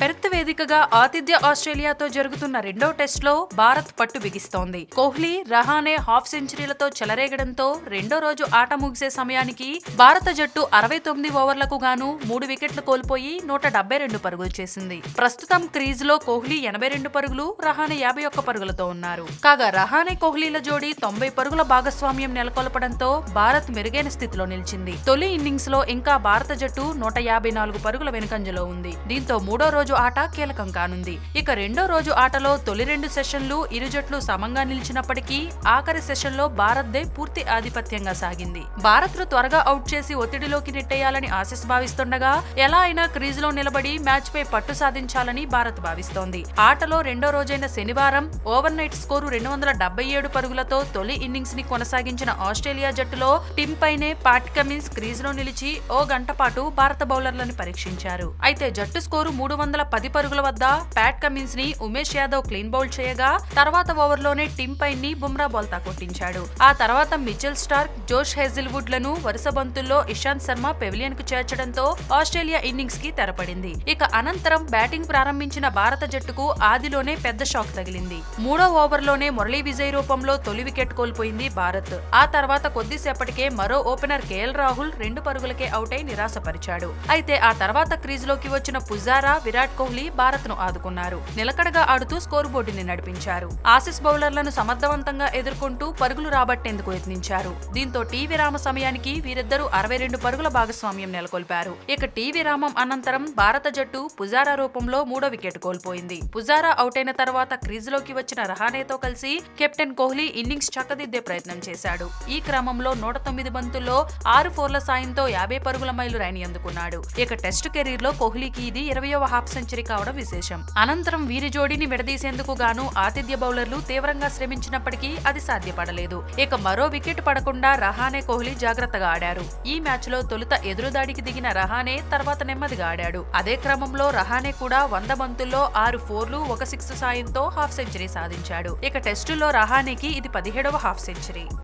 Perth వేదికగా ఆతిథ్య ఆస్ట్రేలియాతో జరుగుతున్న రెండో టెస్ట్లో భారత్ పట్టు బిగిస్తోంది. కోహ్లీ రహానే హాఫ్ సెంచరీలతో చెలరేగడంతో రెండో రోజు ఆట ముగిసే సమయానికి భారత జట్టు అరవై తొమ్మిది ఓవర్లకు గాను మూడు వికెట్లు కోల్పోయి నూట డెబ్బై రెండు పరుగులు చేసింది. ప్రస్తుతం క్రీజ్లో కోహ్లీ ఎనభై రెండు పరుగులు రహానే యాభై ఒక్క పరుగులతో ఉన్నారు. కాగా రహానే కోహ్లీల జోడీ తొంభై పరుగుల భాగస్వామ్యం నెలకొల్పడంతో భారత్ మెరుగైన స్థితిలో నిలిచింది. తొలి ఇన్నింగ్స్లో ఇంకా భారత జట్టు నూట యాభై నాలుగు పరుగుల వెనుకంజలో ఉంది. దీంతో మూడో రోజు ఆట కీలకం కానుంది. ఇక రెండో రోజు ఆటలో తొలి రెండు సెషన్లు ఇరు జట్లు సమంగా నిలిచినప్పటికీ ఆఖరి సెషన్లో భారత్దే పూర్తి ఆధిపత్యంగా సాగింది. భారత్ను త్వరగా అవుట్ చేసి ఒత్తిడిలోకి నెట్టేయాలని ఆశిస్ భావిస్తుండగా ఎలా అయినా క్రీజ్లో నిలబడి మ్యాచ్ పై పట్టు సాధించాలని భారత్ భావిస్తోంది. ఆటలో రెండో రోజైన శనివారం ఓవర్ నైట్ స్కోరు రెండు వందల డెబ్బై ఏడు పరుగులతో తొలి ఇన్నింగ్స్ని కొనసాగించిన ఆస్ట్రేలియా జట్టులో టిమ్ పైనే పాట్ కమిన్స్ క్రీజ్లో నిలిచి ఓ గంట పాటు భారత బౌలర్లను పరీక్షించారు. అయితే జట్టు స్కోరు మూడు వందల పది పరుగుల వద్ద ప్యాట్ కమిన్స్ని ఉమేష్ యాదవ్ క్లీన్ బౌల్ చేయగా తర్వాత ఓవర్లోనే టిమ్ పైన్ని బుమ్రా బోల్తా కొట్టించాడు. ఆ తర్వాత మిచెల్ స్టార్క్ జోష్ హెజిల్వుడ్లను వరుస బంతుల్లో ఇషాంత్ శర్మ పెవిలియన్కు చేర్చడంతో ఆస్ట్రేలియా ఇన్నింగ్స్కి తెరపడింది. ఇక అనంతరం బ్యాటింగ్ ప్రారంభించిన భారత జట్టుకు ఆదిలోనే పెద్ద షాక్ తగిలింది. మూడో ఓవర్లోనే మురళీ విజయ్ రూపంలో తొలి వికెట్ కోల్పోయింది భారత్. ఆ తర్వాత కొద్దిసేపటికే మరో ఓపెనర్ కేఎల్ రాహుల్ రెండు పరుగులకే అవుట్ అయి నిరాశపరిచాడు. అయితే ఆ తర్వాత క్రీజ్లోకి వచ్చిన పుజారా విరాట్ విరాట్ కోహ్లీ భారత్ను ఆదుకున్నారు. నిలకడగా ఆడుతూ స్కోర్ బోర్డుని నడిపించారు. ఆసిస్ బౌలర్లను సమర్థవంతంగా ఎదుర్కొంటూ పరుగులు రాబట్టేందుకు యత్నించారు. దీంతో టీ విరామ సమయానికి వీరిద్దరూ అరవై రెండు పరుగుల భాగస్వామ్యం నెలకొల్పారు. ఇక టీ విరామం అనంతరం భారత జట్టు పుజారా రూపంలో మూడో వికెట్ కోల్పోయింది. పుజారా అవుట్ అయిన తర్వాత క్రీజ్లోకి వచ్చిన రహానేతో కలిసి కెప్టెన్ కోహ్లీ ఇన్నింగ్స్ చక్కదిద్దే ప్రయత్నం చేశాడు. ఈ క్రమంలో నూట తొమ్మిది బంతుల్లో ఆరు ఫోర్ల సాయంతో యాభై పరుగుల మైలు రైని అందుకున్నాడు. ఇక టెస్ట్ కెరీర్లో కోహ్లీకి ఇది ఇరవయవ హాఫ్ సెంచరీ కావడం విశేషం. అనంతరం వీరి జోడీని విడదీసేందుకు గాను ఆతిథ్య బౌలర్లు తీవ్రంగా శ్రమించినప్పటికీ అది సాధ్యపడలేదు. ఇక మరో వికెట్ పడకుండా రహానే కోహ్లీ జాగ్రత్తగా ఆడారు. ఈ మ్యాచ్లో తొలుత ఎదురుదాడికి దిగిన రహానే తర్వాత నెమ్మదిగా ఆడాడు. అదే క్రమంలో రహానే కూడా వంద బంతుల్లో ఆరు ఫోర్లు ఒక సిక్స్ సాయంతో హాఫ్ సెంచరీ సాధించాడు. ఇక టెస్టులో రహానేకి ఇది పదిహేడవ హాఫ్ సెంచరీ.